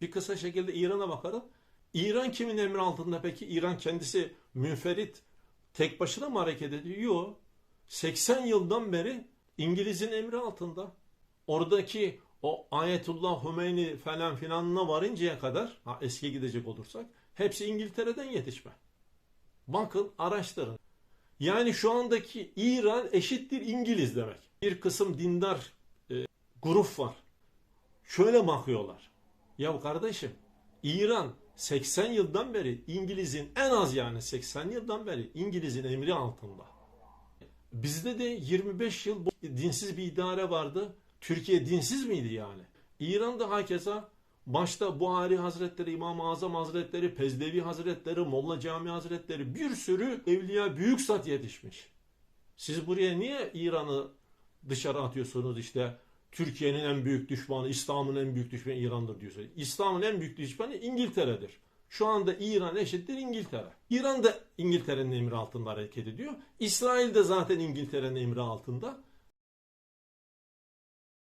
Bir kısa şekilde İran'a bakalım. İran kimin emri altında peki? İran kendisi münferit tek başına mı hareket ediyor? Yok. 80 yıldan beri İngiliz'in emri altında. Oradaki o Ayetullah Hümeyni falan filanına varıncaya kadar ha, eski gidecek olursak hepsi İngiltere'den yetişme. Bakın araştırın. Yani şu andaki İran eşittir İngiliz demek. Bir kısım dindar e, grup var. Şöyle bakıyorlar. Ya kardeşim İran 80 yıldan beri İngiliz'in en az yani 80 yıldan beri İngiliz'in emri altında. Bizde de 25 yıl dinsiz bir idare vardı. Türkiye dinsiz miydi yani? İran'da hakeza başta Buhari Hazretleri, İmam-ı Azam Hazretleri, Pezdevi Hazretleri, Molla Cami Hazretleri bir sürü evliya büyük zat yetişmiş. Siz buraya niye İran'ı dışarı atıyorsunuz işte Türkiye'nin en büyük düşmanı, İslam'ın en büyük düşmanı İran'dır diyorsunuz. İslam'ın en büyük düşmanı İngiltere'dir. Şu anda İran eşittir İngiltere. İran da İngiltere'nin emri altında hareket ediyor. İsrail de zaten İngiltere'nin emri altında.